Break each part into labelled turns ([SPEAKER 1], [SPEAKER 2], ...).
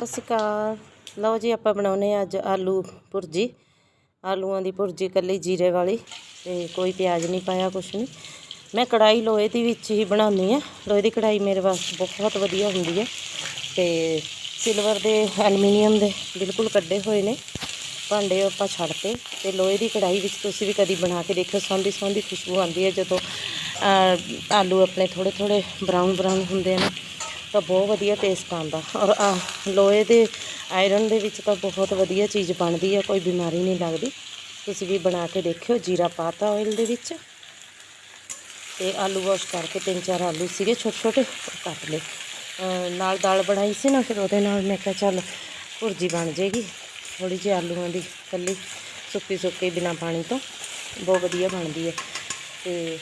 [SPEAKER 1] ਸਤਿ ਸ਼੍ਰੀ ਅਕਾਲ। ਲਓ ਜੀ, ਆਪਾਂ ਬਣਾਉਨੇ ਆ ਅੱਜ ਆਲੂ ਭੁਰਜੀ। ਆਲੂਆਂ ਦੀ ਭੁਰਜੀ ਇਕੱਲੀ ਜੀਰੇ ਵਾਲੀ ਤੇ ਕੋਈ ਪਿਆਜ਼ ਨਹੀਂ ਪਾਇਆ, ਕੁਛ ਨਹੀਂ। ਮੈਂ ਕੜਾਈ ਲੋਹੇ ਦੀ ਵਿੱਚ ਹੀ ਬਣਾਉਣੀ ਆ ਲੋਹੇ ਦੀ ਕੜਾਈ ਮੇਰੇ ਵਾਸਤੇ ਬਹੁਤ ਵਧੀਆ ਹੁੰਦੀ ਹੈ ਤੇ ਸਿਲਵਰ ਦੇ, ਐਲੂਮੀਨੀਅਮ ਦੇ ਬਿਲਕੁਲ ਕੱਢੇ ਹੋਏ ਨੇ। ਭਾਂਡੇ ਆਪਾਂ ਛੱਡਤੇ ਤੇ ਲੋਹੇ ਦੀ ਕੜਾਈ ਵਿੱਚ ਤੁਸੀਂ ਵੀ ਕਦੀ ਬਣਾ ਕੇ ਦੇਖਿਓ। ਸੌਂਦੀ ਸੌਂਦੀ ਖੁਸ਼ਬੂ ਆਉਂਦੀ ਹੈ ਜਦੋਂ ਆਲੂ ਆਪਣੇ ਥੋੜੇ ਥੋੜੇ ਬਰਾਊਨ ਬਰਾਊਨ ਹੁੰਦੇ ਨੇ। ਤਾਂ ਬਹੁਤ ਵਧੀਆ ਟੇਸਟ ਆਉਂਦਾ। ਔਰ ਆ ਲੋਹੇ ਦੇ ਆਇਰਨ ਦੇ ਵਿੱਚ ਤਾਂ ਬਹੁਤ ਵਧੀਆ ਚੀਜ਼ ਬਣਦੀ ਹੈ ਕੋਈ ਬਿਮਾਰੀ ਨਹੀਂ ਲੱਗਦੀ। ਤੁਸੀਂ ਵੀ ਬਣਾ ਕੇ ਦੇਖਿਓ, ਜੀਰਾ ਪਾਤਾ ਆਇਲ ਦੇ ਵਿੱਚ। ਤੇ ਆਲੂ ਵਾਸ਼ ਕਰਕੇ ਤਿੰਨ ਚਾਰ ਆਲੂ ਸੀਗੇ ਛੋਟੇ ਛੋਟੇ, ਉਹ ਕੱਟ ਲਏ। ਨਾਲ ਦਾਲ ਬਣਾਈ ਸੀ ਨਾ, ਫਿਰ ਉਹਦੇ ਨਾਲ ਮੈਂ ਕਿਹਾ ਚੱਲ ਭੁਰਜੀ ਬਣ ਜੇਗੀ ਥੋੜੀ ਜਿਹੀ ਆਲੂਆਂ ਦੀ ਕੱਲੀ ਸੁੱਕੀ ਸੁੱਕੀ ਬਿਨਾ ਪਾਣੀ ਤੋਂ। ਬਹੁਤ ਵਧੀਆ ਬਣਦੀ ਹੈ ਤੇ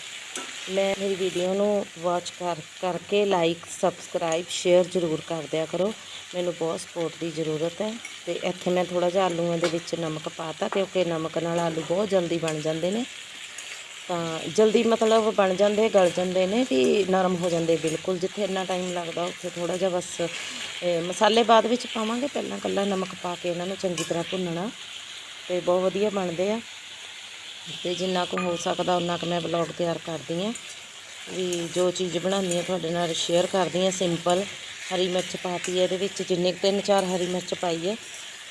[SPEAKER 1] ਮੈਂ ਮੇਰੀ ਵੀਡੀਓ ਨੂੰ ਵਾਚ ਕਰ, ਕਰਕੇ ਲਾਈਕ ਸਬਸਕ੍ਰਾਈਬ ਸ਼ੇਅਰ ਜ਼ਰੂਰ ਕਰ ਦਿਆ ਕਰੋ। ਮੈਨੂੰ ਬਹੁਤ ਸਪੋਰਟ ਦੀ ਜ਼ਰੂਰਤ ਹੈ ਤੇ ਇੱਥੇ ਮੈਂ ਥੋੜਾ ਜਿਹਾ ਆਲੂਆਂ ਦੇ ਵਿੱਚ ਨਮਕ ਪਾਤਾ ਕਿਉਂਕਿ ਨਮਕ ਨਾਲ ਆਲੂ ਬਹੁਤ ਜਲਦੀ ਬਣ ਜਾਂਦੇ ਨੇ। ਤਾਂ ਜਲਦੀ ਮਤਲਬ ਬਣ ਜਾਂਦੇ, ਗਲ ਜਾਂਦੇ ਨੇ ਵੀ ਨਰਮ ਹੋ ਜਾਂਦੇ ਬਿਲਕੁਲ। ਜਿੱਥੇ ਇੰਨਾ ਟਾਈਮ ਲੱਗਦਾ, ਉੱਥੇ ਥੋੜਾ ਜਿਹਾ ਬਸ ਮਸਾਲੇ ਬਾਅਦ ਵਿੱਚ ਪਾਵਾਂਗੇ। ਪਹਿਲਾਂ ਕੱਲਾ ਨਮਕ ਪਾ ਕੇ ਇਹਨਾਂ ਨੂੰ ਚੰਗੀ ਤਰ੍ਹਾਂ ਭੁੰਨਣਾ ਤੇ ਬਹੁਤ ਵਧੀਆ ਬਣਦੇ ਆ। ਤੇ ਜਿੰਨਾ ਕੁ ਹੋ ਸਕਦਾ ਉਨਾ ਕੁ ਮੈਂ ਵਲੌਗ ਤਿਆਰ ਕਰਦੀ ਹਾਂ। ਵੀ ਜੋ ਚੀਜ਼ ਬਣਾਉਂਦੀ ਹਾਂ ਤੁਹਾਡੇ ਨਾਲ ਸ਼ੇਅਰ ਕਰਦੀ ਹਾਂ ਸਿੰਪਲ ਹਰੀ ਮਿਰਚ ਪਾਤੀ ਹੈ, ਇਹਦੇ ਵਿੱਚ ਜਿੰਨੇ ਕੁ ਤਿੰਨ ਚਾਰ ਹਰੀ ਮਿਰਚ ਪਾਈ ਹੈ।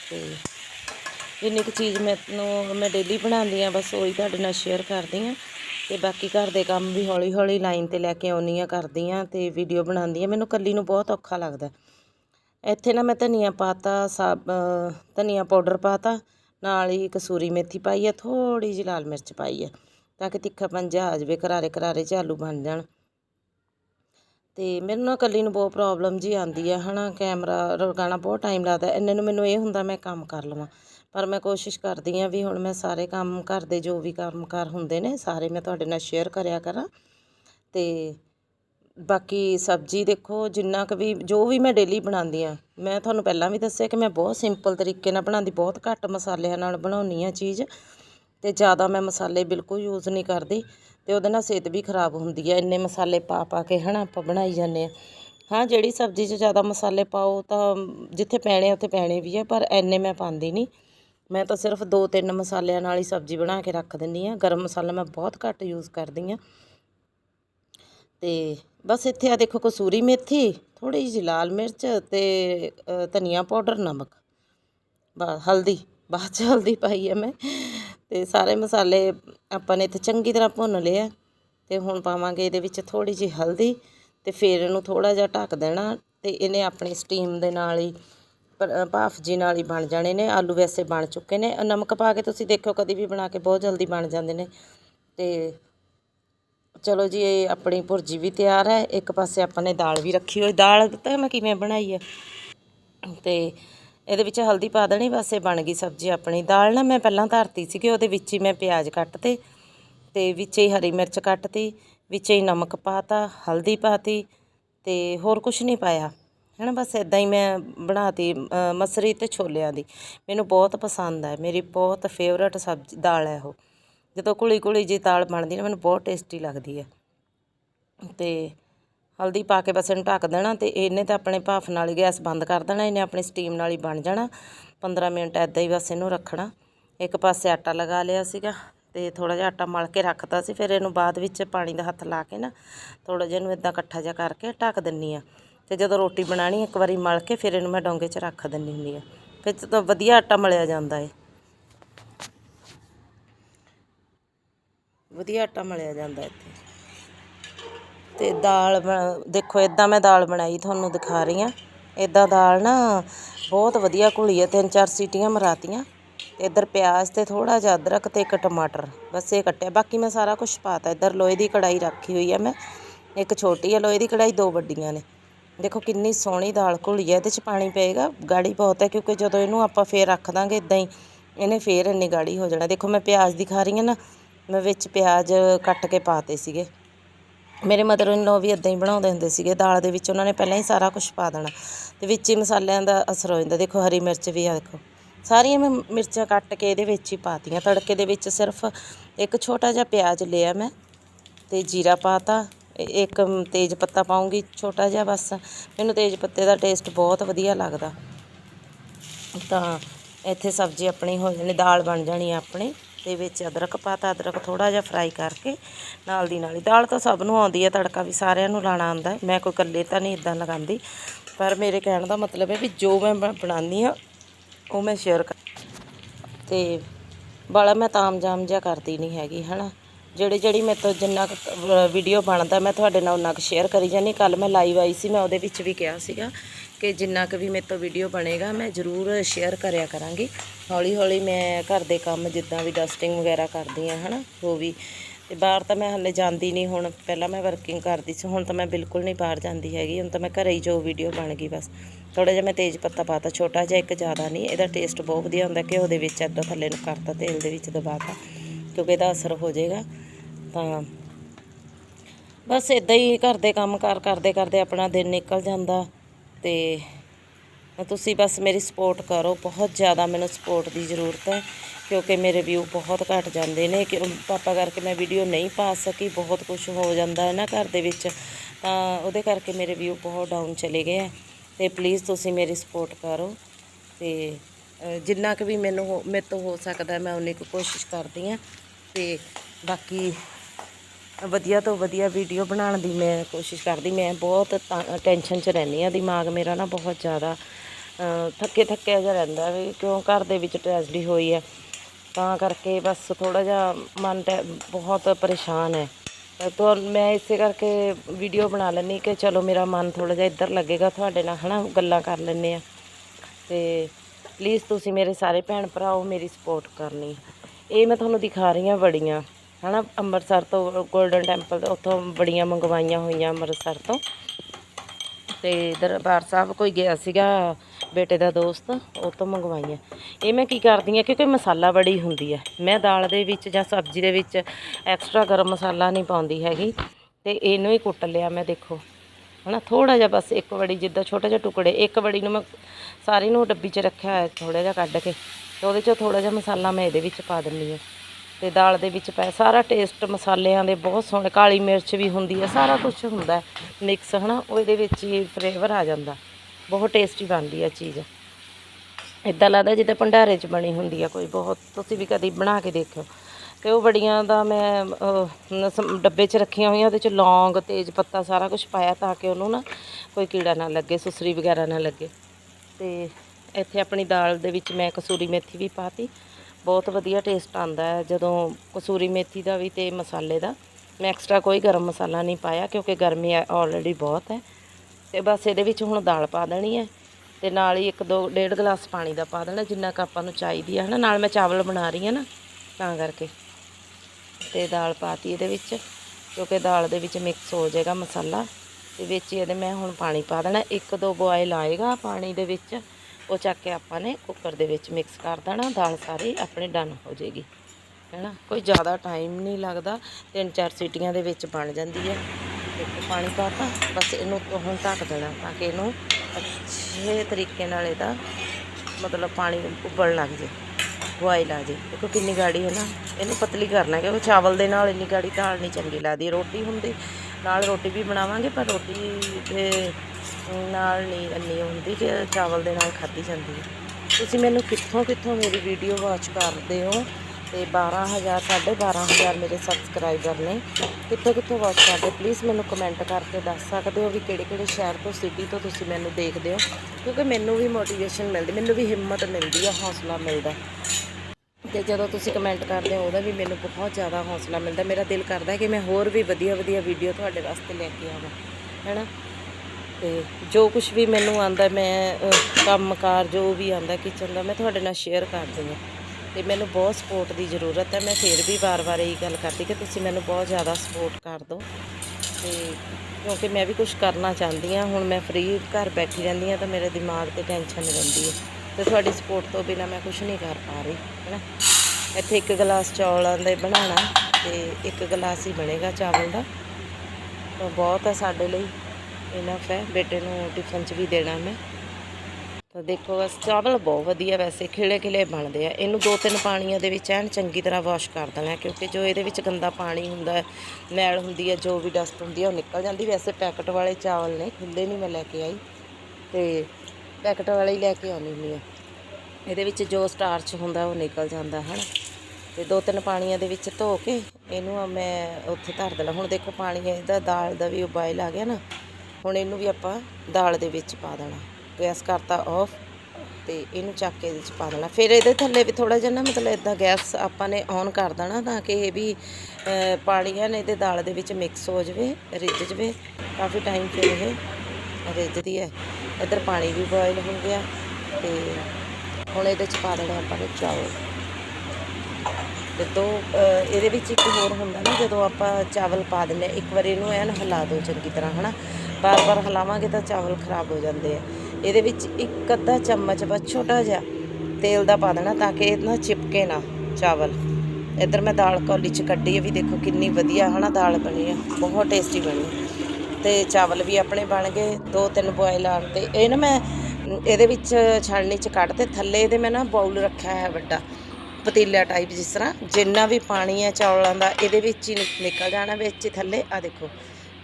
[SPEAKER 1] ਤੇ ਜਿੰਨੀ ਕੁ ਚੀਜ਼ ਮੈਨੂੰ ਮੈਂ ਡੇਲੀ ਬਣਾਉਂਦੀ ਆ ਬਸ ਉਹੀ ਤੁਹਾਡੇ ਨਾਲ ਸ਼ੇਅਰ ਕਰਦੀ ਆ ਤੇ ਬਾਕੀ ਘਰ ਦੇ ਕੰਮ ਵੀ ਹੌਲੀ ਹੌਲੀ ਲਾਈਨ ਤੇ ਲੈ ਕੇ ਆਉਣੀ ਆ ਕਰਦੀ ਆ ਤੇ ਵੀਡੀਓ ਬਣਾਉਂਦੀ ਆ ਮੈਨੂੰ ਕੱਲੀ ਨੂੰ ਬਹੁਤ ਔਖਾ ਲੱਗਦਾ। ਇੱਥੇ ਨਾ ਮੈਂ ਧਨੀਆ ਪਾਤਾ ਸਾਬ ਧਨੀਆ ਪਾਊਡਰ ਪਾਤਾ ਨਾਲ ਹੀ ਕਸੂਰੀ ਮੇਥੀ ਪਾਈ ਹੈ ਥੋੜੀ ਜਿਹੀ ਲਾਲ ਮਿਰਚ ਪਾਈ ਹੈ ਤਾਂ ਕਿ ਤਿੱਖਾਪਨ ਜਿਹਾ ਆ ਜਾਵੇ, ਕਰਾਰੇ ਕਰਾਰੇ ਚ ਆਲੂ ਬਣ ਜਾਣ। ਤੇ ਮੈਨੂੰ ਨਾ ਕੱਲੀ ਨੂੰ ਬਹੁਤ ਪ੍ਰੋਬਲਮ ਜੀ ਆਉਂਦੀ ਹੈ ਹਨਾ ਕੈਮਰਾ ਲਗਾਉਣਾ ਬਹੁਤ ਟਾਈਮ ਲੱਗਦਾ, ਇੰਨੇ ਨੂੰ ਮੈਨੂੰ ਇਹ ਹੁੰਦਾ ਮੈਂ ਕੰਮ ਕਰ ਲਵਾਂ। ਪਰ ਮੈਂ ਕੋਸ਼ਿਸ਼ ਕਰਦੀ ਆ ਵੀ ਹੁਣ ਮੈਂ ਸਾਰੇ ਕੰਮ ਘਰ ਦੇ ਜੋ ਵੀ ਕੰਮ ਕਾਰ ਹੁੰਦੇ ਨੇ, ਸਾਰੇ ਮੈਂ ਤੁਹਾਡੇ ਨਾਲ ਸ਼ੇਅਰ ਕਰਿਆ ਕਰਾਂ। ਤੇ ਬਾਕੀ ਸਬਜ਼ੀ ਦੇਖੋ, ਜਿੰਨਾ ਕੁ ਵੀ, ਜੋ ਵੀ ਮੈਂ ਡੇਲੀ ਬਣਾਉਂਦੀ ਹਾਂ, ਮੈਂ ਤੁਹਾਨੂੰ ਪਹਿਲਾਂ ਵੀ ਦੱਸਿਆ ਕਿ ਮੈਂ ਬਹੁਤ ਸਿੰਪਲ ਤਰੀਕੇ ਨਾਲ ਬਣਾਉਂਦੀ, ਬਹੁਤ ਘੱਟ ਮਸਾਲਿਆਂ ਨਾਲ ਬਣਾਉਣੀ ਆ ਚੀਜ਼ ਅਤੇ ਜ਼ਿਆਦਾ ਮੈਂ ਮਸਾਲੇ ਬਿਲਕੁਲ ਯੂਜ਼ ਨਹੀਂ ਕਰਦੀ ਅਤੇ ਉਹਦੇ ਨਾਲ ਸਿਹਤ ਵੀ ਖਰਾਬ ਹੁੰਦੀ ਹੈ। ਇੰਨੇ ਮਸਾਲੇ ਪਾ ਪਾ ਕੇ ਹੈ ਨਾ ਆਪਾਂ ਬਣਾਈ ਜਾਂਦੇ ਹਾਂ। ਹਾਂ, ਜਿਹੜੀ ਸਬਜ਼ੀ 'ਚ ਜ਼ਿਆਦਾ ਮਸਾਲੇ ਪਾਓ ਤਾਂ ਜਿੱਥੇ ਪੈਣੇ ਉੱਥੇ ਪੈਣੇ ਵੀ ਹੈ ਪਰ ਐਨੇ ਮੈਂ ਪਾਉਂਦੀ ਨਹੀਂ। ਮੈਂ ਤਾਂ ਸਿਰਫ ਦੋ ਤਿੰਨ ਮਸਾਲਿਆਂ ਨਾਲ ਹੀ ਸਬਜ਼ੀ ਬਣਾ ਕੇ ਰੱਖ ਦਿੰਦੀ ਹਾਂ। ਗਰਮ ਮਸਾਲਾ ਮੈਂ ਬਹੁਤ ਘੱਟ ਯੂਜ਼ ਕਰਦੀ ਹਾਂ। ਅਤੇ ਬਸ ਇੱਥੇ ਆ ਦੇਖੋ ਕਸੂਰੀ ਮੇਥੀ, ਥੋੜ੍ਹੀ ਜਿਹੀ ਲਾਲ ਮਿਰਚ ਅਤੇ ਧਨੀਆ ਪਾਊਡਰ, ਨਮਕ। ਬਸ ਹਲਦੀ, ਬਾਅਦ ਚ ਹਲਦੀ ਪਾਈ ਹੈ ਮੈਂ। ਅਤੇ ਸਾਰੇ ਮਸਾਲੇ ਆਪਾਂ ਨੇ ਇੱਥੇ ਚੰਗੀ ਤਰ੍ਹਾਂ ਭੁੰਨ ਲਿਆ ਅਤੇ ਹੁਣ ਪਾਵਾਂਗੇ ਇਹਦੇ ਵਿੱਚ ਥੋੜ੍ਹੀ ਜਿਹੀ ਹਲਦੀ ਅਤੇ ਫਿਰ ਇਹਨੂੰ ਥੋੜ੍ਹਾ ਜਿਹਾ ਢੱਕ ਦੇਣਾ ਅਤੇ ਇਹਨੇ ਆਪਣੀ ਸਟੀਮ ਦੇ ਨਾਲ ਹੀ ਪਰ- ਭਾਫ ਜੀ ਨਾਲ ਹੀ ਬਣ ਜਾਣੇ ਨੇ, ਆਲੂ ਵੈਸੇ ਬਣ ਚੁੱਕੇ ਨੇ। ਨਮਕ ਪਾ ਕੇ ਤੁਸੀਂ ਦੇਖਿਓ ਕਦੀ ਵੀ ਬਣਾ ਕੇ ਬਹੁਤ ਜਲਦੀ ਬਣ ਜਾਂਦੇ ਨੇ। ਅਤੇ ਚਲੋ ਜੀ ਇਹ ਆਪਣੀ ਭੁਰਜੀ ਵੀ ਤਿਆਰ ਹੈ। ਇੱਕ ਪਾਸੇ ਆਪਾਂ ਨੇ ਦਾਲ ਵੀ ਰੱਖੀ ਹੋਈ। ਦਾਲ ਤਾਂ ਮੈਂ ਕਿਵੇਂ ਬਣਾਈ ਹੈ ਤੇ ਇਹਦੇ ਵਿੱਚ ਹਲਦੀ ਪਾ ਦੇਣੀ ਬਸ ਇਹ ਬਣ ਗਈ ਸਬਜ਼ੀ ਆਪਣੀ। ਦਾਲ ਨਾ ਮੈਂ ਪਹਿਲਾਂ ਧਰਤੀ ਸੀਗੀ ਉਹਦੇ ਵਿੱਚ ਹੀ ਮੈਂ ਪਿਆਜ਼ ਕੱਟਤੇ। ਤੇ ਵਿੱਚ ਹੀ ਹਰੀ ਮਿਰਚ ਕੱਟਤੀ ਵਿੱਚ ਹੀ ਨਮਕ ਪਾਤਾ ਹਲਦੀ ਪਾਤੀ ਤੇ ਹੋਰ ਕੁਝ ਨਹੀਂ ਪਾਇਆ। ਹੈਨਾ ਬਸ ਇਦਾਂ ਹੀ ਮੈਂ ਬਣਾਤੀ ਅ, ਮਸਰੀ ਤੇ ਛੋਲਿਆਂ ਦੀ। ਮੈਨੂੰ ਬਹੁਤ ਪਸੰਦ ਹੈ ਮੇਰੀ ਬਹੁਤ ਫੇਵਰਟ ਸਬਜ਼ੀ ਦਾਲ ਹੈ ਉਹ। ਜਦੋਂ ਘੁਲੀ ਘੁਲੀ ਜੀ ਦਾਲ ਬਣਦੀ ਨਾ, ਮੈਨੂੰ ਬਹੁਤ ਟੇਸਟੀ ਲੱਗਦੀ ਹੈ ਤੇ ਹਲਦੀ ਪਾ ਕੇ ਬਸ ਇਹਨੂੰ ਢੱਕ ਦੇਣਾ ਤੇ ਇਹਨੇ ਤਾਂ ਆਪਣੇ ਭਾਫ ਨਾਲ ਹੀ ਗੈਸ ਬੰਦ ਕਰ ਦੇਣਾ, ਇਹਨੇ ਆਪਣੀ ਸਟੀਮ ਨਾਲ ਹੀ ਬਣ ਜਾਣਾ। 15 ਮਿੰਟ ਐਦਾਂ ਹੀ ਬਸ ਇਹਨੂੰ ਰੱਖਣਾ। ਇੱਕ ਪਾਸੇ ਆਟਾ ਲਗਾ ਲਿਆ ਸੀਗਾ ਤੇ ਥੋੜਾ ਜਿਹਾ ਆਟਾ ਮਲ ਕੇ ਰੱਖਤਾ ਸੀ, ਫਿਰ ਇਹਨੂੰ ਬਾਅਦ ਵਿੱਚ ਪਾਣੀ ਦਾ ਹੱਥ ਲਾ ਕੇ ਨਾ ਥੋੜਾ ਜਿਹਾ ਇਹਨੂੰ ਇਦਾਂ ਇਕੱਠਾ ਜਿਹਾ ਕਰਕੇ ਢੱਕ ਦਿੰਨੀ ਆ। ਤੇ ਜਦੋਂ ਰੋਟੀ ਬਣਾਣੀ ਇੱਕ ਵਾਰੀ ਮਲ ਕੇ ਫਿਰ ਇਹਨੂੰ ਮੈਂ ਡੋਂਗੇ 'ਚ ਰੱਖ ਦਿੰਨੀ ਹੁੰਦੀ ਆ। ਫਿਰ ਜਦੋਂ ਵਧੀਆ ਆਟਾ ਮਲਿਆ ਜਾਂਦਾ ਏ। ਵਧੀਆ ਆਟਾ ਮਲਿਆ ਜਾਂਦਾ ਇੱਥੇ। ਤੇ ਦਾਲ ਬ- ਦੇਖੋ ਇਦਾਂ ਮੈਂ ਦਾਲ ਬਣਾਈ, ਤੁਹਾਨੂੰ ਦਿਖਾ ਰਹੀ ਆ ਇਦਾਂ ਦਾਲ ਨਾ ਬਹੁਤ ਵਧੀਆ ਘੁਲੀ ਹੈ ਤਿੰਨ ਚਾਰ ਸੀਟੀਆਂ ਮਰਾਤੀਆਂ। ਤੇ ਇੱਧਰ ਪਿਆਜ਼ ਤੇ ਥੋੜਾ ਜਿਹਾ ਅਦਰਕ ਤੇ ਇੱਕ ਟਮਾਟਰ, ਬਸ ਇਹ ਕੱਟਿਆ। ਬਾਕੀ ਮੈਂ ਸਾਰਾ ਕੁਝ ਪਾਤਾ, ਇੱਧਰ ਲੋਹੇ ਦੀ ਕੜਾਈ ਰੱਖੀ ਹੋਈ ਆ ਮੈਂ। ਇੱਕ ਛੋਟੀ ਆ, ਲੋਹੇ ਦੀ ਕੜਾਈ ਦੋ ਵੱਡੀਆਂ ਨੇ। ਦੇਖੋ ਕਿੰਨੀ ਸੋਹਣੀ ਦਾਲ ਘੁਲੀ ਹੈ ਇਹਦੇ ਚ ਪਾਣੀ ਪਏਗਾ, ਗਾੜੀ ਬਹੁਤ ਹੈ ਕਿਉਂਕਿ ਜਦੋਂ ਇਹਨੂੰ ਆਪਾਂ ਫੇਰ ਰੱਖ ਦਾਂਗੇ ਇਦਾਂ ਹੀ, ਇਹਨੇ ਫੇਰ ਇੰਨੀ ਗਾੜੀ ਹੋ ਜਾਣਾ। ਦੇਖੋ ਮੈਂ ਪਿਆਜ਼ ਦਿਖਾ ਰਹੀ ਹਾਂ ਨਾ ਮੈਂ ਵਿੱਚ ਪਿਆਜ਼ ਕੱਟ ਕੇ ਪਾਤੇ ਸੀਗੇ। ਮੇਰੇ ਮਦਰ ਇਨ ਲੋ ਵੀ ਇਦਾਂ ਹੀ ਬਣਾਉਂਦੇ ਹੁੰਦੇ ਸੀਗੇ। ਦਾਲ ਦੇ ਵਿੱਚ ਉਹਨਾਂ ਨੇ ਪਹਿਲਾਂ ਹੀ ਸਾਰਾ ਕੁਝ ਪਾ ਦੇਣਾ। ਤੇ ਵਿੱਚ ਹੀ ਮਸਾਲਿਆਂ ਦਾ ਅਸਰ ਹੋ ਜਾਂਦਾ। ਦੇਖੋ, ਹਰੀ ਮਿਰਚ ਵੀ ਆ, ਦੇਖੋ। ਸਾਰੀਆਂ ਮੈਂ ਮਿਰਚਾਂ ਕੱਟ ਕੇ ਇਹਦੇ ਵਿੱਚ ਹੀ ਪਾਤੀਆਂ। ਤੜਕੇ ਦੇ ਵਿੱਚ ਸਿਰਫ ਇੱਕ ਛੋਟਾ ਜਿਹਾ ਪਿਆਜ਼ ਲਿਆ ਮੈਂ ਤੇ ਜੀਰਾ ਪਾਤਾ। ਇ- ਇੱਕ ਤੇਜ ਪੱਤਾ ਪਾਉਂਗੀ ਛੋਟਾ ਜਿਹਾ ਬਸ। ਮੈਨੂੰ ਤੇਜ ਪੱਤੇ ਦਾ ਟੇਸਟ ਬਹੁਤ ਵਧੀਆ ਲੱਗਦਾ। ਤਾਂ ਇੱਥੇ ਸਬਜ਼ੀ ਆਪਣੀ ਹੋ ਜਾਣੀ, ਦਾਲ ਬਣ ਜਾਣੀ ਆ ਆਪਣੀ। ਤੇ ਵਿੱਚ ਅਦਰਕ ਪਾਤਾ, ਅਦਰਕ ਥੋੜਾ ਜਿਹਾ ਫਰਾਈ ਕਰਕੇ, ਨਾਲ ਦੀ ਨਾਲ ਹੀ। ਦਾਲ ਤਾਂ ਸਭ ਨੂੰ ਆਉਂਦੀ ਹੈ ਤੜਕਾ ਵੀ ਸਾਰਿਆਂ ਨੂੰ ਲਾਣਾ ਆਉਂਦਾ। ਮੈਂ ਕੋਈ ਇਕੱਲੇ ਤਾਂ ਨਹੀਂ ਇਦਾਂ ਲਗਾਉਂਦੀ। ਪਰ ਮੇਰੇ ਕਹਿਣ ਦਾ ਮਤਲਬ ਹੈ ਵੀ ਜੋ ਮੈਂ ਬ- ਬਣਾਉਂਦੀ ਆ ਉਹ ਮੈਂ ਸ਼ੇਅਰ ਕਰ ਤੇ ਬਾਲਾ ਮੈਂ ਤਾਮ ਜਾਮ ਜਿਹਾ ਕਰਦੀ ਨਹੀਂ ਹੈਗੀ, ਹਨਾ? ਜਿਹੜੀ ਜਿਹੜੀ ਮੇਰੇ ਤੋਂ ਜਿੰਨਾ ਵੀਡੀਓ ਬਣਦਾ, ਮੈਂ ਤੁਹਾਡੇ ਨਾਲ ਉਨਾ ਕੁ ਸ਼ੇਅਰ ਕਰੀ ਜਾਂਦੀ। ਕੱਲ ਮੈਂ ਲਾਈਵ ਆਈ ਸੀ, ਮੈਂ ਉਹਦੇ ਵਿੱਚ ਵੀ ਕਿਹਾ ਸੀਗਾ ਕਿ ਜਿੰਨਾ ਕੁ ਵੀ ਮੇਰੇ ਤੋਂ ਵੀਡੀਓ ਬਣੇਗਾ, ਮੈਂ ਜ਼ਰੂਰ ਸ਼ੇਅਰ ਕਰਿਆ ਕਰਾਂਗੀ। ਹੌਲੀ ਹੌਲੀ ਮੈਂ ਘਰ ਦੇ ਕੰਮ ਜਿੱਦਾਂ ਵੀ ਡਸਟਿੰਗ ਵਗੈਰਾ ਕਰਦੀ ਆ ਹਨਾ, ਉਹ ਵੀ। ਤੇ ਬਾਹਰ ਤਾਂ ਮੈਂ ਹਲੇ ਜਾਂਦੀ ਨਹੀਂ ਹੁਣ, ਪਹਿਲਾਂ ਮੈਂ ਵਰਕਿੰਗ ਕਰਦੀ ਸੀ, ਹੁਣ ਤਾਂ ਮੈਂ ਬਿਲਕੁਲ ਨਹੀਂ ਬਾਹਰ ਜਾਂਦੀ ਹੈਗੀ, ਹੁਣ ਤਾਂ ਮੈਂ ਘਰੇ ਹੀ ਜੋ ਵੀਡੀਓ ਬਣ ਗਈ ਬਸ। ਥੋੜਾ ਜਿਹਾ ਮੈਂ ਤੇਜ਼ ਪੱਤਾ ਪਾਤਾ, ਛੋਟਾ ਜਿਹਾ ਇੱਕ ਜ਼ਿਆਦਾ ਨਹੀਂ, ਇਹਦਾ ਟੇਸਟ ਬਹੁਤ ਵਧੀਆ ਹੁੰਦਾ ਘਿਓ ਦੇ ਵਿੱਚ ਇੱਦਾਂ ਥੱਲੇ ਨੂੰ ਕਰਤਾ, ਤੇਲ ਦੇ ਵਿੱਚ ਦਬਾਤਾ, ਕਿਉਂਕਿ ਇਹਦਾ ਅਸਰ ਹੋ ਜਾਏਗਾ। ਤਾਂ ਬਸ ਇਦਾਂ ਹੀ ਘਰ ਦੇ ਕੰਮ ਕਾਰ ਕਰਦੇ ਕਰਦੇ ਆਪਣਾ ਦਿਨ ਨਿਕਲ ਜਾਂਦਾ ਤੇ ਤੁਸੀਂ ਬਸ ਮੇਰੀ ਸਪੋਰਟ ਕਰੋ, ਬਹੁਤ ਜ਼ਿਆਦਾ ਮੈਨੂੰ ਸਪੋਰਟ ਦੀ ਜ਼ਰੂਰਤ ਹੈ, ਕਿਉਂਕਿ ਮੇਰੇ ਵਿਊ ਬਹੁਤ ਘਟ ਜਾਂਦੇ ਨੇ, ਕਿ ਪਾਪਾ ਕਰਕੇ ਮੈਂ ਵੀਡੀਓ ਨਹੀਂ ਪਾ ਸਕੀ, ਬਹੁਤ ਕੁਝ ਹੋ ਜਾਂਦਾ ਹੈ ਨਾ ਘਰ ਦੇ ਵਿੱਚ, ਤਾਂ ਉਹਦੇ ਕਰਕੇ ਮੇਰੇ ਵਿਊ ਬਹੁਤ ਡਾਊਨ ਚਲੇ ਗਏ ਆ ਤੇ ਪਲੀਜ਼ ਤੁਸੀਂ ਮੇਰੀ ਸਪੋਰਟ ਕਰੋ, ਤੇ ਜਿੰਨਾ ਕੁ ਵੀ ਮੈਨੂੰ ਹੋ- ਮੇਰੇ ਤੋਂ ਹੋ ਸਕਦਾ ਮੈਂ ਉਨੀ ਕੁ ਕੋਸ਼ਿਸ਼ ਕਰਦੀ ਹਾਂ, ਤੇ ਬਾਕੀ ਵਧੀਆ ਤੋਂ ਵਧੀਆ ਵੀਡੀਓ ਬਣਾਉਣ ਦੀ ਮੈਂ ਕੋਸ਼ਿਸ਼ ਕਰਦੀ, ਮੈਂ ਬਹੁਤ ਟੈਨਸ਼ਨ 'ਚ ਰਹਿੰਦੀ ਆ ਦਿਮਾਗ ਮੇਰਾ ਨਾ ਬਹੁਤ ਜ਼ਿਆਦਾ ਥੱਕੇ ਥੱਕਿਆ ਜਿਹਾ ਰਹਿੰਦਾ ਵੀ ਕਿਉਂ ਘਰ ਦੇ ਵਿੱਚ ਟ੍ਰੈਜਡੀ ਹੋਈ ਹੈ। ਤਾਂ ਕਰਕੇ ਬਸ ਥੋੜਾ ਜਿਹਾ ਮਨ ਟੈ- ਬਹੁਤ ਪਰੇਸ਼ਾਨ ਹੈ। ਤਾਂ ਮੈਂ ਇਸੇ ਕਰਕੇ ਵੀਡੀਓ ਬਣਾ ਲੈਂਦੀ ਕਿ ਚਲੋ ਮੇਰਾ ਮਨ ਥੋੜਾ ਜਿਹਾ ਇੱਧਰ ਲੱਗੇਗਾ ਤੁਹਾਡੇ ਨਾਲ, ਹਨਾ, ਗੱਲਾਂ ਕਰ ਲੈਂਦੇ ਆ ਤੇ ਪਲੀਜ਼ ਤੁਸੀਂ ਮੇਰੇ ਸਾਰੇ ਭੈਣ ਭਰਾਓ ਮੇਰੀ ਸਪੋਰਟ ਕਰਨੀ। ਇਹ ਮੈਂ ਤੁਹਾਨੂੰ ਦਿਖਾ ਰਹੀ ਹਾਂ ਬੜੀਆਂ। ਹਨਾ, ਅੰਮ੍ਰਿਤਸਰ ਤੋਂ 골ਡਨ ਟੈਂਪਲ ਉੱਥੋਂ ਬੜੀਆਂ ਮੰਗਵਾਈਆਂ ਹੋਈਆਂ ਅੰਮ੍ਰਿਤਸਰ ਤੋਂ। ਤੇ ਦਰਬਾਰ ਸਾਹਿਬ ਕੋਈ ਗਿਆ ਸੀਗਾ ਬੇਟੇ ਦਾ ਦੋਸਤ, ਉਹ ਤੋਂ ਮੰਗਵਾਈਆਂ। ਇਹ ਮੈਂ ਕੀ ਕਰਦੀ ਆ ਕਿਉਂਕਿ ਮਸਾਲਾ ਬੜੀ ਹੁੰਦੀ ਹੈ। ਮੈਂ ਦਾਲ ਦੇ ਵਿੱਚ ਜਾਂ ਸਬਜ਼ੀ ਦੇ ਵਿੱਚ ਐਕਸਟਰਾ ਗਰਮ ਮਸਾਲਾ ਨਹੀਂ ਪਾਉਂਦੀ ਹੈਗੀ, ਤੇ ਇਹਨੂੰ ਹੀ ਕੁੱਟ ਲਿਆ ਮੈਂ, ਦੇਖੋ। ਹਨਾ ਥੋੜਾ ਜਿਹਾ ਬਸ ਇੱਕ ਵੜੀ, ਜਿੱਦਾਂ ਛੋਟੇ ਜਿਹੇ ਟੁਕੜੇ, ਇੱਕ ਵੜੀ ਨੂੰ ਮੈਂ ਸਾਰੀ ਨੂੰ ਡੱਬੀ 'ਚ ਰੱਖਿਆ ਹੋਇਆ ਥੋੜਾ ਜਿਹਾ ਕੱਢ ਕੇ, ਤੇ ਉਹਦੇ 'ਚੋਂ ਥੋੜਾ ਜਿਹਾ ਮਸਾਲਾ ਮੈਂ ਇਹਦੇ ਵਿੱਚ ਪਾ ਦਿੰਦੀ ਹਾਂ। ਤੇ ਦਾਲ ਦੇ ਵਿੱਚ ਪੈ ਸਾਰਾ ਟੇਸਟ ਮਸਾਲਿਆਂ ਦੇ ਬਹੁਤ ਸੋਹਣੇ, ਕਾਲੀ ਮਿਰਚ ਵੀ ਹੁੰਦੀ ਹੈ, ਸਾਰਾ ਕੁਝ ਹੁੰਦਾ ਮਿਕਸ ਹਨਾ? ਉਹ ਇਹਦੇ ਵਿੱਚ ਹੀ ਫਲੇਵਰ ਆ ਜਾਂਦਾ। ਬਹੁਤ ਟੇਸਟੀ ਬਣਦੀ ਆ ਚੀਜ਼। ਇਦਾਂ ਲੱਗਦਾ ਜਿੱਦਾਂ ਭੰਡਾਰੇ 'ਚ ਬਣੀ ਹੁੰਦੀ ਆ ਕੋਈ ਬਹੁਤ। ਤੁਸੀਂ ਵੀ ਕਦੀ ਬਣਾ ਕੇ ਦੇਖਿਓ। ਤੇ ਉਹ ਬੜੀਆਂ ਦਾ ਮੈਂ ਡੱਬੇ 'ਚ ਰੱਖੀਆਂ ਹੋਈਆਂ, ਉਹਦੇ 'ਚ ਲੌਂਗ, ਤੇਜ ਪੱਤਾ ਸਾਰਾ ਕੁਝ ਪਾਇਆ ਤਾਂ ਕਿ ਉਹਨੂੰ ਨਾ ਕੋਈ ਕੀੜਾ ਨਾ ਲੱਗੇ, ਸੁਸਰੀ ਵਗੈਰਾ ਨਾ ਲੱਗੇ। ਤੇ ਇੱਥੇ ਆਪਣੀ ਦਾਲ ਦੇ ਵਿੱਚ ਮੈਂ ਕਸੂਰੀ ਮੇਥੀ ਵੀ ਪਾਤੀ। ਬਹੁਤ ਵਧੀਆ ਟੇਸਟ ਆਉਂਦਾ ਹੈ। ਜਦੋਂ ਕਸੂਰੀ ਮੇਥੀ ਦਾ ਵੀ ਤੇ ਮਸਾਲੇ ਦਾ। ਮੈਂ ਐਕਸਟਰਾ ਕੋਈ ਗਰਮ ਮਸਾਲਾ ਨਹੀਂ ਪਾਇਆ ਕਿਉਂਕਿ ਗਰਮੀ ਆਲਰੇਡੀ ਬਹੁਤ ਹੈ। ਤੇ ਬਸ ਇਹਦੇ ਵਿੱਚ ਹੁਣ ਦਾਲ ਪਾ ਦੇਣੀ ਹੈ। ਤੇ ਨਾਲ ਹੀ ਇੱਕ ਦੋ, ਡੇਢ ਗਲਾਸ ਪਾਣੀ ਦਾ ਪਾ ਦੇਣਾ ਜਿੰਨਾ ਕੁ ਆਪਾਂ ਨੂੰ ਚਾਹੀਦੀ ਹੈ ਹਨਾ? ਨਾਲ ਮੈਂ ਚਾਵਲ ਬਣਾ ਰਹੀ ਹਾਂ ਨਾ, ਤਾਂ ਕਰਕੇ। ਤੇ ਦਾਲ ਪਾਤੀ ਇਹਦੇ ਵਿੱਚ, ਕਿਉਂਕਿ ਦਾਲ ਦੇ ਵਿੱਚ ਮਿਕਸ ਹੋ ਜਾਏਗਾ ਮਸਾਲਾ। ਤੇ ਵਿੱਚ ਹੀ ਇਹਦੇ ਮੈਂ ਹੁਣ ਪਾਣੀ ਪਾ ਦੇਣਾ। ਇੱਕ ਦੋ ਬੋਇਲ ਆਏਗਾ ਪਾਣੀ ਦੇ ਵਿੱਚ। ਉਹ ਚੱਕ ਕੇ ਆਪਾਂ ਨੇ ਕੁੱਕਰ ਦੇ ਵਿੱਚ ਮਿਕਸ ਕਰ ਦੇਣਾ, ਦਾਲ ਸਾਰੀ ਆਪਣੇ ਡਨ ਹੋ ਜਾਏਗੀ, ਹੈਨਾ? ਕੋਈ ਜ਼ਿਆਦਾ ਟਾਈਮ ਨਹੀਂ ਲੱਗਦਾ, ਤਿੰਨ ਚਾਰ ਸੀਟੀਆਂ ਦੇ ਵਿੱਚ ਬਣ ਜਾਂਦੀ ਹੈ। ਇੱਕ ਪਾਣੀ ਪਾਤਾ, ਬਸ ਇਹਨੂੰ ਹੁਣ ਢੱਕ ਦੇਣਾ ਤਾਂ ਕਿ ਇਹਨੂੰ ਅੱਛੇ ਤਰੀਕੇ ਨਾਲ ਇਹਦਾ ਮਤਲਬ ਪਾਣੀ ਉਬਲਣ ਲੱਗ ਜੇ ਬੋਇਲ ਆ ਜੇ ਦੇਖੋ ਕਿੰਨੀ ਗਾੜੀ ਹੈ ਨਾ, ਇਹਨੂੰ ਪਤਲੀ ਕਰਨਾ, ਕਿਉਂਕਿ ਚਾਵਲ ਦੇ ਨਾਲ ਇੰਨੀ ਗਾੜੀ ਦਾਲ ਨਹੀਂ ਚੰਗੀ ਲੱਗਦੀ, ਰੋਟੀ ਹੁੰਦੀ। ਨਾਲ ਰੋਟੀ ਵੀ ਬਣਾਵਾਂਗੇ, ਪਰ ਰੋਟੀ ਦੇ ਨਾਲ ਨਹੀਂ, ਇੰਨੀ ਹੁੰਦੀ ਕਿ ਚਾਵਲ ਦੇ ਨਾਲ ਖਾਧੀ ਜਾਂਦੀ ਹੈ। ਤੁਸੀਂ ਮੈਨੂੰ ਕਿੱਥੋਂ ਕਿੱਥੋਂ ਮੇਰੀ ਵੀਡੀਓ ਵਾਚ ਕਰਦੇ ਹੋ? ਤੇ 12000 12500 ਮੇਰੇ ਸਬਸਕ੍ਰਾਈਬਰ ਨੇ। ਕਿੱਥੋਂ ਕਿੱਥੋਂ ਵਾਚ ਕਰਦੇ? ਪਲੀਜ਼ ਮੈਨੂੰ ਕਮੈਂਟ ਕਰਕੇ ਦੱਸ ਸਕਦੇ ਹੋ ਵੀ ਕਿਹੜੇ ਕਿਹੜੇ ਸ਼ਹਿਰ ਤੋਂ ਸਿਟੀ ਤੋਂ ਤੁਸੀਂ ਮੈਨੂੰ ਦੇਖਦੇ ਹੋ। ਕਿਉਂਕਿ ਮੈਨੂੰ ਵੀ ਮੋਟੀਵੇਸ਼ਨ ਮਿਲਦੀ, ਮੈਨੂੰ ਵੀ ਹਿੰਮਤ ਮਿਲਦੀ ਆ, ਹੌਸਲਾ ਮਿਲਦਾ। ਤੇ ਜਦੋਂ ਤੁਸੀਂ ਕਮੈਂਟ ਕਰਦੇ ਹੋ ਉਹਦਾ ਵੀ ਮੈਨੂੰ ਬਹੁਤ ਜ਼ਿਆਦਾ ਹੌਸਲਾ ਮਿਲਦਾ। ਮੇਰਾ ਦਿਲ ਕਰਦਾ ਕਿ ਮੈਂ ਹੋਰ ਵੀ ਵਧੀਆ ਵਧੀਆ ਵੀਡੀਓ ਤੁਹਾਡੇ ਵਾਸਤੇ ਲੈ ਕੇ ਆਵਾਂ ਹੈਨਾ? ਤੇ ਜੋ ਕੁਝ ਵੀ ਮੈਨੂੰ ਆਂਦਾ ਮੈਂ ਅਹ, ਕੰਮਕਾਰ ਜੋ ਵੀ ਆਂਦਾ ਕਿਚਨ ਦਾ ਮੈਂ ਤੁਹਾਡੇ ਨਾਲ ਸ਼ੇਅਰ ਕਰਦੀ ਹਾਂ। ਤੇ ਮੈਨੂੰ ਬਹੁਤ ਸਪੋਰਟ ਦੀ ਜ਼ਰੂਰਤ ਹੈ। ਮੈਂ ਫਿਰ ਵੀ ਵਾਰ-ਵਾਰ ਇਹੀ ਗੱਲ ਕਰਦੀ ਕਿ ਤੁਸੀਂ ਮੈਨੂੰ ਬਹੁਤ ਜ਼ਿਆਦਾ ਸਪੋਰਟ ਕਰ ਦਿਓ। ਤੇ ਕਿਉਂਕਿ ਮੈਂ ਵੀ ਕੁਝ ਕਰਨਾ ਚਾਹੁੰਦੀ ਹਾਂ ਹੁਣ ਮੈਂ ਫ੍ਰੀ ਘਰ ਬੈਠੀ ਰਹਿੰਦੀ ਹਾਂ ਤਾਂ ਮੇਰੇ ਦਿਮਾਗ ਤੇ ਟੈਨਸ਼ਨ ਰਹਿੰਦੀ ਹੈ। ਤੇ ਤੁਹਾਡੀ ਸਪੋਰਟ ਤੋਂ ਬਿਨਾ ਮੈਂ ਕੁਝ ਨਹੀਂ ਕਰ ਪਾ ਰਹੀ ਹੈਨਾ? ਇੱਥੇ ਇੱਕ ਗਲਾਸ ਚੌਲਾਂ ਦੇ ਬਣਾਉਣਾ ਤੇ ਇੱਕ ਗਲਾਸ ਹੀ ਬਣੇਗਾ ਚਾਵਲ ਦਾ। ਤਾਂ ਬਹੁਤ ਹੈ ਸਾਡੇ ਲਈ। ਇਨਫ ਹੈ। ਬੇਟੇ ਨੂੰ ਟਿਫਨ 'ਚ ਵੀ ਦੇਣਾ ਮੈਂ। ਤਾਂ ਦੇਖੋ ਬਸ ਚਾਵਲ ਬਹੁਤ ਵਧੀਆ ਵੈਸੇ ਖਿਲੇ ਖਿਲੇ ਬਣਦੇ ਆ। ਇਹਨੂੰ ਦੋ ਤਿੰਨ ਪਾਣੀਆਂ ਦੇ ਵਿੱਚ ਐਨ ਚੰਗੀ ਤਰ੍ਹਾਂ ਵਾਸ਼ ਕਰ ਦੇਣਾ ਕਿਉਂਕਿ ਜੋ ਇਹਦੇ ਵਿੱਚ ਗੰਦਾ ਪਾਣੀ ਹੁੰਦਾ ਹੈ, ਮੈਲ ਹੁੰਦੀ ਹੈ ਜੋ ਵੀ ਡਸਟ ਹੁੰਦੀ ਹੈ ਉਹ ਨਿਕਲ ਜਾਂਦੀ। ਵੈਸੇ ਪੈਕਟ ਵਾਲੇ ਚਾਵਲ ਨੇ ਖੁੱਲੇ ਨਹੀਂ ਮੈਂ ਲੈ ਕੇ ਆਈ। ਤੇ ਪੈਕਟ ਵਾਲੇ ਹੀ ਲੈ ਕੇ ਆਉਣੀ ਹੁੰਦੀ ਆ ਇਹਦੇ ਵਿੱਚ ਜੋ ਸਟਾਰਚ ਹੁੰਦਾ ਉਹ ਨਿਕਲ ਜਾਂਦਾ ਹਨ? ਤੇ ਦੋ ਤਿੰਨ ਪਾਣੀਆਂ ਦੇ ਵਿੱਚ ਧੋ ਕੇ ਇਹਨੂੰ ਮੈਂ ਉੱਥੇ ਧਰ ਦੇਣਾ। ਹੁਣ ਦੇਖੋ ਪਾਣੀ ਇਹਦਾ ਦਾਲ ਦਾ ਵੀ ਉਬਾਇਲ ਆ ਗਿਆ ਨਾ, ਹੁਣ ਇਹਨੂੰ ਵੀ ਆਪਾਂ ਦਾਲ ਦੇ ਵਿੱਚ ਪਾ ਦੇਣਾ। ਗੈਸ ਕਰਤਾ ਆਫ ਤੇ ਇਹਨੂੰ ਚੱਕ ਕੇ ਇਹਦੇ ਚ ਪਾ ਦੇਣਾ। ਫਿਰ ਇਹਦੇ ਥੱਲੇ ਵੀ ਥੋੜਾ ਜਿਹਾ ਨਾ ਮਤਲਬ ਇਦਾਂ ਗੈਸ ਆਪਾਂ ਨੇ ਔਨ ਕਰ ਦੇਣਾ ਤਾਂ ਕਿ ਇਹ ਵੀ ਪਾਣੀ ਹੈ ਨਾ ਇਹਦੇ ਦਾਲ ਦੇ ਵਿੱਚ ਮਿਕਸ ਹੋ ਜਵੇ, ਰਿੱਝ ਜਵੇ। ਕਾਫੀ ਟਾਈਮ ਫਿਰ ਇਹ ਰਿੱਝਦੀ ਹੈ। ਇੱਧਰ ਪਾਣੀ ਵੀ ਬੋਇਲ ਹੋ ਗਿਆ ਤੇ ਹੁਣ ਇਹਦੇ ਚ ਪਾ ਦੇਣਾ ਆਪਾਂ ਨੇ ਚਾਵਲ। ਤੇ ਦੋ ਇਹਦੇ ਵਿੱਚ ਇੱਕ ਹੋਰ ਹੁੰਦਾ ਨਾ ਜਦੋਂ ਆਪਾਂ ਚਾਵਲ ਪਾ ਦਿੰਦੇ ਹਾਂ, ਇੱਕ ਵਾਰੀ ਇਹਨੂੰ ਐਨ ਹਿਲਾ ਦਿਓ ਚੰਗੀ ਤਰ੍ਹਾਂ ਹਨਾ? ਬਾਰ-ਬਾਰ ਹਿਲਾਵਾਂਗੇ ਤਾਂ ਚਾਵਲ ਖਰਾਬ ਹੋ ਜਾਂਦੇ ਆ। ਇਹਦੇ ਵਿੱਚ ਇੱਕ ਅੱਧਾ ਚਮਚ ਬਸ ਛੋਟਾ ਜਿਹਾ ਤੇਲ ਦਾ ਪਾ ਦੇਣਾ ਤਾਂ ਕਿ ਇਹ ਨਾ ਚਿਪਕੇ ਨਾ ਚਾਵਲ। ਇੱਧਰ ਮੈਂ ਦਾਲ ਕੌਲੀ ਚ ਕੱਢੀ ਹੈ ਵੀ ਦੇਖੋ ਕਿੰਨੀ ਵਧੀਆ ਹਨਾ ਦਾਲ ਬਣੀ ਆ ਬਹੁਤ ਟੇਸਟੀ ਬਣੀ। ਤੇ ਚਾਵਲ ਵੀ ਆਪਣੇ ਬਣ ਗਏ ਦੋ ਤਿੰਨ ਬੋਇਲ ਆਣ ਤੇ। ਇਹ ਨਾ ਮੈਂ ਇਹਦੇ ਵਿੱਚ ਛਾਣਨੀ ਚ ਕੱਢ ਤੇ ਥੱਲੇ ਇਹਦੇ ਮੈਂ ਨਾ ਬਾਉਲ ਰੱਖਿਆ ਹੈ ਵੱਡਾ। ਪਤੀਲਾ ਟਾਈਪ ਜਿਸ ਤਰ੍ਹਾਂ ਜਿੰਨਾ ਵੀ ਪਾਣੀ ਹੈ ਚੌਲਾਂ ਦਾ ਇਹਦੇ ਵਿੱਚ ਹੀ ਨਿਕ- ਨਿਕਲ ਜਾਣਾ ਵਿੱਚ ਹੀ ਥੱਲੇ ਆ ਦੇਖੋ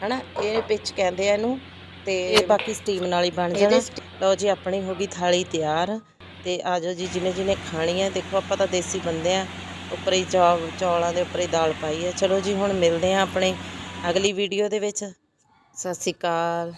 [SPEAKER 1] ਹਨਾ ਇਹ ਵਿੱਚ ਕਹਿੰਦੇ ਆ ਇਹਨੂੰ ਤੇ ਇਹ ਬਾਕੀ ਸਟੀਮ ਨਾਲ ਹੀ ਬਣ ਜਾਣਾ। ਲਓ ਜੀ ਆਪਣੀ ਹੋ ਗਈ ਥਾਲੀ ਤਿਆਰ ਤੇ ਆ ਜਾਓ ਜੀ ਜਿਹਨੇ ਜਿਹਨੇ ਖਾਣੀ ਹੈ ਦੇਖੋ ਆਪਾਂ ਤਾਂ ਦੇਸੀ ਬੰਦੇ ਆ ਉੱਪਰ ਹੀ ਚੌਲਾਂ ਦੇ ਉੱਪਰ ਹੀ ਦਾਲ ਪਾਈ ਹੈ। ਚਲੋ ਜੀ ਹੁਣ ਮਿਲਦੇ ਆ ਆਪਣੇ ਅਗਲੀ ਵੀਡੀਓ ਦੇ ਵਿੱਚ। ਸਤਿ ਸ਼੍ਰੀ ਅਕਾਲ।